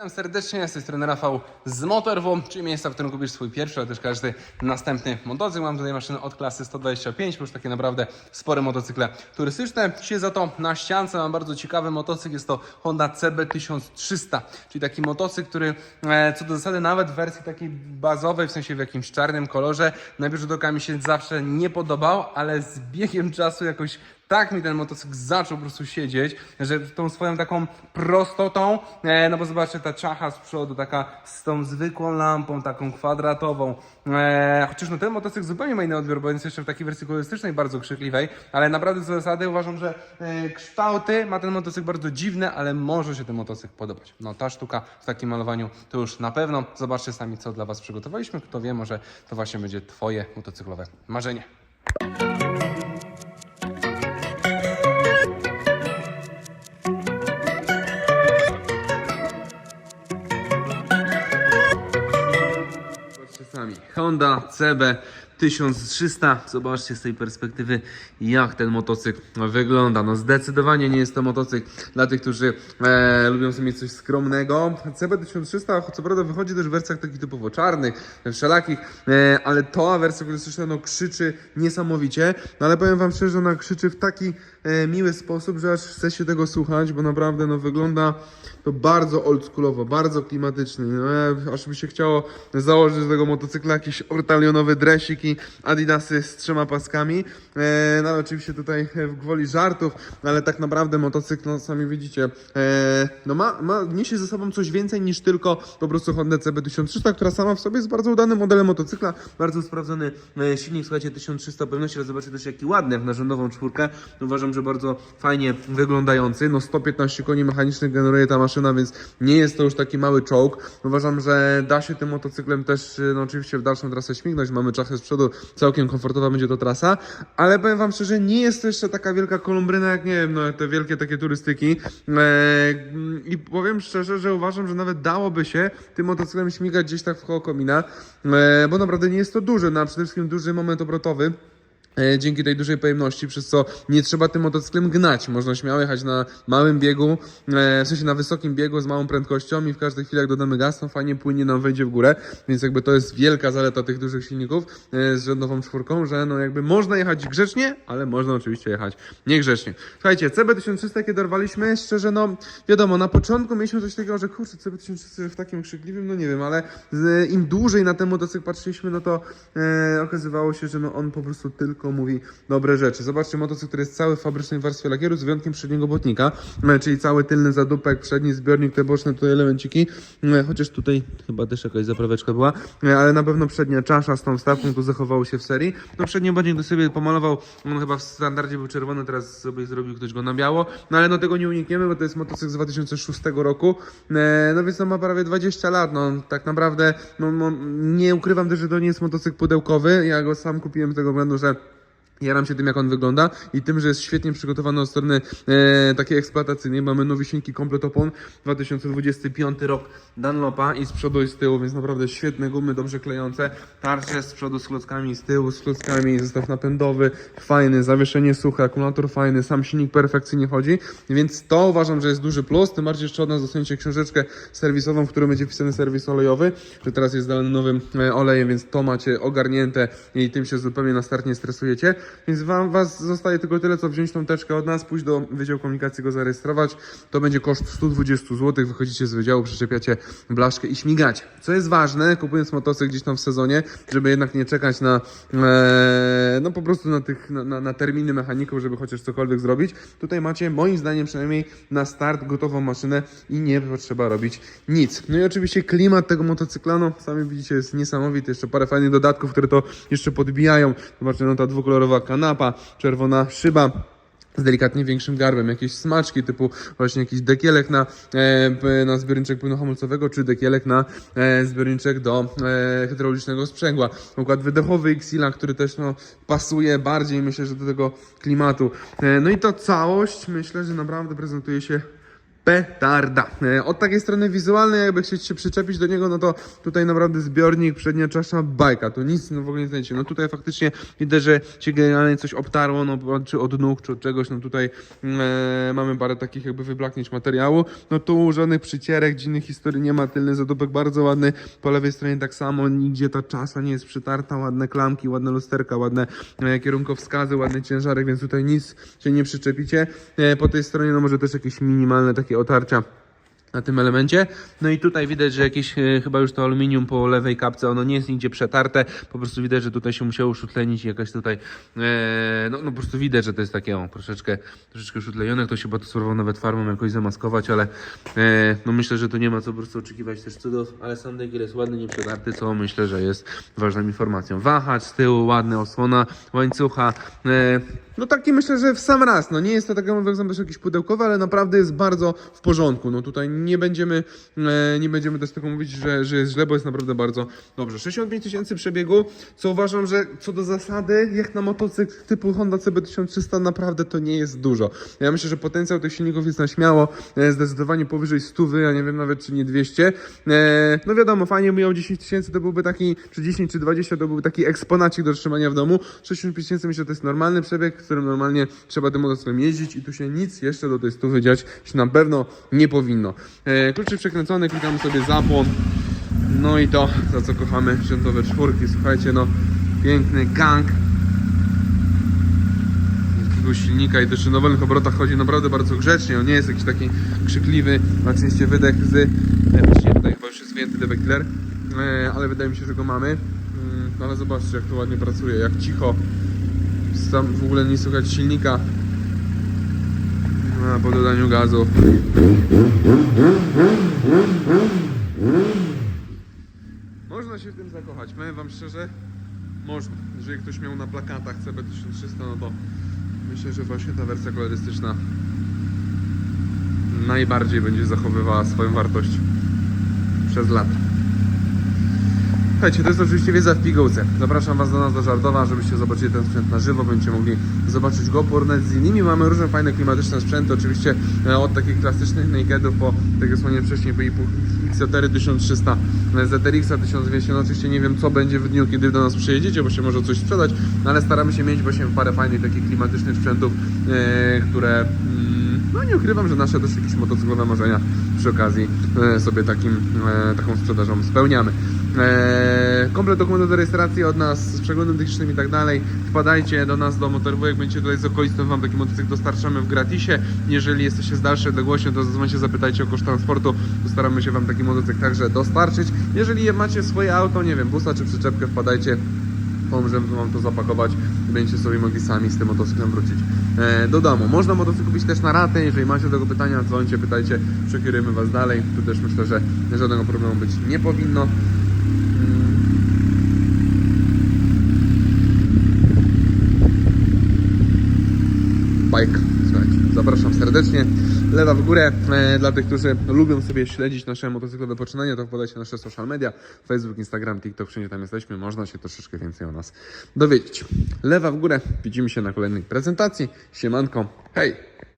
Witam serdecznie, jesteś trener Rafał z Motorwo, czyli miejsca, w którym kupisz swój pierwszy, ale też każdy następny motocykl. Mam tutaj maszyny od klasy 125, plus takie naprawdę spore motocykle turystyczne. Dzisiaj za to na ściance mam bardzo ciekawy motocykl, jest to Honda CB1300, czyli taki motocykl, który e, co do zasady nawet w wersji takiej bazowej, w sensie w jakimś czarnym kolorze, na pierwszy rzut oka mi się zawsze nie podobał, ale z biegiem czasu jakoś tak mi ten motocykl zaczął po prostu siedzieć, że tą swoją taką prostotą, e, no bo zobaczcie, ta czacha z przodu, taka z tą zwykłą lampą, taką kwadratową, e, chociaż no ten motocykl zupełnie ma inny odbiór, bo jest jeszcze w takiej wersji kolorystycznej, bardzo krzykliwej, ale naprawdę co zasady uważam, że e, kształty ma ten motocykl bardzo dziwne, ale może się ten motocykl podobać. No ta sztuka w takim malowaniu to już na pewno. Zobaczcie sami, co dla Was przygotowaliśmy. Kto wie, może to właśnie będzie Twoje motocyklowe marzenie. Zobaczcie sami. Honda CB 1300. Zobaczcie z tej perspektywy, jak ten motocykl wygląda. No zdecydowanie nie jest to motocykl dla tych, którzy e, lubią sobie mieć coś skromnego. CB 1300, co prawda wychodzi też w wersjach takich typowo czarnych, wszelakich, e, ale ta wersja kolorystyczna no, krzyczy niesamowicie. No ale powiem wam szczerze, ona krzyczy w taki e, miły sposób, że aż chce się tego słuchać, bo naprawdę no, wygląda to bardzo oldschoolowo, bardzo klimatycznie. No, ja, aż by się chciało założyć do tego motocykla jakiś ortalionowy dresik i adidasy z trzema paskami. E, no oczywiście tutaj w gwoli żartów, ale tak naprawdę motocykl, no sami widzicie, e, no ma, ma, niesie ze sobą coś więcej niż tylko po prostu Honda CB1300, która sama w sobie jest bardzo udanym modelem motocykla, bardzo sprawdzony e, silnik, słuchajcie, 1300 pewności, ale zobaczcie też jaki ładny jak na rządową czwórkę. Uważam, że bardzo fajnie wyglądający, no 115 koni mechanicznych generuje ta maszyna, więc nie jest to już taki mały czołg. Uważam, że da się tym motocyklem też, no oczywiście w dalszą trasę śmignąć, mamy czachy z przodu, całkiem komfortowa będzie to trasa, ale powiem Wam szczerze, nie jest to jeszcze taka wielka kolumbryna, jak nie wiem, no te wielkie takie turystyki. E, i powiem szczerze, że uważam, że nawet dałoby się tym motocyklem śmigać gdzieś tak w koło komina, e, bo naprawdę nie jest to duży, no a przede wszystkim duży moment obrotowy, dzięki tej dużej pojemności, przez co nie trzeba tym motocyklem gnać. Można śmiało jechać na małym biegu, e, w sensie na wysokim biegu z małą prędkością i w każdej chwili jak dodamy gaz, to fajnie płynie nam wejdzie w górę, więc jakby to jest wielka zaleta tych dużych silników e, z rzędową czwórką, że no jakby można jechać grzecznie, ale można oczywiście jechać niegrzecznie. Słuchajcie, CB1300 kiedy dorwaliśmy, szczerze no wiadomo, na początku mieliśmy coś takiego, że kurczę, CB1300 w takim krzykliwym, no nie wiem, ale im dłużej na ten motocykl patrzyliśmy, no to e, okazywało się, że no on po prostu tylko mówi dobre rzeczy. Zobaczcie, motocykl, który jest cały w fabrycznej warstwie lakieru z wyjątkiem przedniego błotnika, e, czyli cały tylny zadupek, przedni zbiornik, te boczne tutaj elemenciki, e, chociaż tutaj chyba też jakaś zapraweczka była, e, ale na pewno przednia czasza z tą wstawką tu zachowało się w serii. No przedni błotnik to sobie pomalował, on chyba w standardzie był czerwony, teraz sobie zrobił ktoś go na biało, no ale no tego nie unikniemy, bo to jest motocykl z 2006 roku, no więc to ma prawie 20 lat, no tak naprawdę, no, no nie ukrywam też, że to nie jest motocykl pudełkowy, ja go sam kupiłem z tego względu, że Jaram się tym, jak on wygląda i tym, że jest świetnie przygotowany od strony e, takiej eksploatacyjnej. Mamy nowisinki komplet opon, 2025 rok Dunlopa i z przodu i z tyłu, więc naprawdę świetne gumy, dobrze klejące. Tarcze z przodu z klockami, z tyłu z klockami, zestaw napędowy fajny, zawieszenie suche, akumulator fajny, sam silnik perfekcyjnie chodzi, więc to uważam, że jest duży plus. Tym bardziej jeszcze od nas dostaniecie książeczkę serwisową, w której będzie wpisany serwis olejowy, że teraz jest dany nowym e, olejem, więc to macie ogarnięte i tym się zupełnie na start nie stresujecie. Więc wam, was zostaje tylko tyle, co wziąć tą teczkę od nas, pójść do Wydziału Komunikacji, go zarejestrować. To będzie koszt 120 zł. Wychodzicie z wydziału, przyczepiacie blaszkę i śmigacie. Co jest ważne, kupując motocykl gdzieś tam w sezonie, żeby jednak nie czekać na, e, no po prostu na tych, na, na, na terminy mechaników, żeby chociaż cokolwiek zrobić. Tutaj macie, moim zdaniem przynajmniej na start, gotową maszynę i nie trzeba robić nic. No i oczywiście klimat tego motocykla, no sami widzicie, jest niesamowity. Jeszcze parę fajnych dodatków, które to jeszcze podbijają. Zobaczcie, no ta dwukolorowa kanapa, czerwona szyba z delikatnie większym garbem, jakieś smaczki typu właśnie jakiś dekielek na, e, na zbiorniczek płynu hamulcowego, czy dekielek na e, zbiorniczek do e, hydraulicznego sprzęgła. Układ wydechowy Xila, który też no, pasuje bardziej myślę, że do tego klimatu. E, no i to całość myślę, że naprawdę prezentuje się petarda. E, Od takiej strony wizualnej, jakby chcieć się przyczepić do niego, no to tutaj naprawdę zbiornik, przednia czasza, bajka, tu nic no w ogóle nie znajdziecie. No tutaj faktycznie widać, że się generalnie coś obtarło, no czy od nóg, czy od czegoś, no tutaj e, mamy parę takich jakby wyblaknięć materiału, no tu żadnych przycierek, dziwnych historii nie ma, tylny zadupek bardzo ładny, po lewej stronie tak samo, nigdzie ta czasa nie jest przytarta, ładne klamki, ładne lusterka, ładne e, kierunkowskazy, ładny ciężarek, więc tutaj nic się nie przyczepicie. E, po tej stronie no może też jakieś minimalne takie takie otarcia na tym elemencie. No i tutaj widać, że jakieś e, chyba już to aluminium po lewej kapce, ono nie jest nigdzie przetarte, po prostu widać, że tutaj się musiało szutlenić i jakaś tutaj, e, no, no po prostu widać, że to jest takie o, troszeczkę, troszeczkę szutlejone, ktoś chyba to spróbował nawet farmą jakoś zamaskować, ale e, no myślę, że tu nie ma co po prostu oczekiwać też cudów, ale sam dekiel jest ładny, nieprzetarty, co myślę, że jest ważną informacją. Wahacz z tyłu, ładny, osłona łańcucha, e, no taki myślę, że w sam raz, no nie jest to tak jak mówię, jakiś pudełkowy, ale naprawdę jest bardzo w porządku, no tutaj nie będziemy, e, nie będziemy też tego mówić, że, że jest źle, bo jest naprawdę bardzo dobrze. 65 tysięcy przebiegu, co uważam, że co do zasady, jak na motocykl typu Honda CB1300 naprawdę to nie jest dużo. Ja myślę, że potencjał tych silników jest na śmiało, e, zdecydowanie powyżej 100, ja nie wiem nawet czy nie 200. E, no wiadomo, fajnie miał 10 tysięcy, to byłby taki, czy 10 czy 20 to byłby taki eksponacik do trzymania w domu. 65 tysięcy myślę, że to jest normalny przebieg, w którym normalnie trzeba tym motocyklem jeździć i tu się nic jeszcze do tej stówy dziać się na pewno nie powinno. E, kluczyk przekręcony, klikamy sobie zapłon. No i to, za co kochamy rzędowe czwórki. Słuchajcie, no piękny gang takiego silnika i też przy nowelnych obrotach chodzi naprawdę bardzo grzecznie. On nie jest jakiś taki krzykliwy. Ma oczywiście wydech z. E, właściwie tutaj chyba już jest wyjęty debekler, e, ale wydaje mi się, że go mamy. Mm, No ale zobaczcie, jak to ładnie pracuje, jak cicho. Sam w ogóle nie słychać silnika po dodaniu gazu. Można się w tym zakochać, powiem wam szczerze, można. Jeżeli ktoś miał na plakatach CB1300, no to myślę, że właśnie ta wersja kolorystyczna najbardziej będzie zachowywała swoją wartość przez lata. Słuchajcie, to jest oczywiście wiedza w pigułce. Zapraszam Was do nas do Żardowa, żebyście zobaczyli ten sprzęt na żywo, będziecie mogli zobaczyć go, porównać z innymi. Mamy różne fajne klimatyczne sprzęty, oczywiście e, od takich klasycznych nakedów po, tak jak wcześniej, po XJR 1300, ZRX 1200. No oczywiście nie wiem, co będzie w dniu, kiedy do nas przyjedziecie, bo się może coś sprzedać, no ale staramy się mieć właśnie parę fajnych takich klimatycznych sprzętów, e, które... Mm, no nie ukrywam, że nasze też jakieś motocyklowe marzenia przy okazji e, sobie takim, taką sprzedażą spełniamy. E, komplet dokumentu do rejestracji od nas z przeglądem technicznym i tak dalej. Wpadajcie do nas do Motorwu, jak będziecie tutaj z okolic, to wam taki motocykl dostarczamy w gratisie. Jeżeli jesteście z dalszej odległości, to zadzwońcie, zapytajcie o koszt transportu, to staramy się wam taki motocykl także dostarczyć. Jeżeli macie swoje auto, nie wiem, busa czy przyczepkę, wpadajcie, pomożemy wam to zapakować i będziecie sobie mogli sami z tym motocyklem wrócić e, do domu. Można motocykl kupić też na ratę, jeżeli macie do tego pytania, dzwońcie, pytajcie, przekierujemy was dalej. Tu też myślę, że żadnego problemu być nie powinno. Bike, zapraszam serdecznie. Lewa w górę. E, dla tych, którzy lubią sobie śledzić nasze motocyklowe poczynania, to wpadajcie na nasze social media, Facebook, Instagram, TikTok, wszędzie tam jesteśmy. Można się troszeczkę więcej o nas dowiedzieć. Lewa w górę. Widzimy się na kolejnej prezentacji. Siemanko. Hej!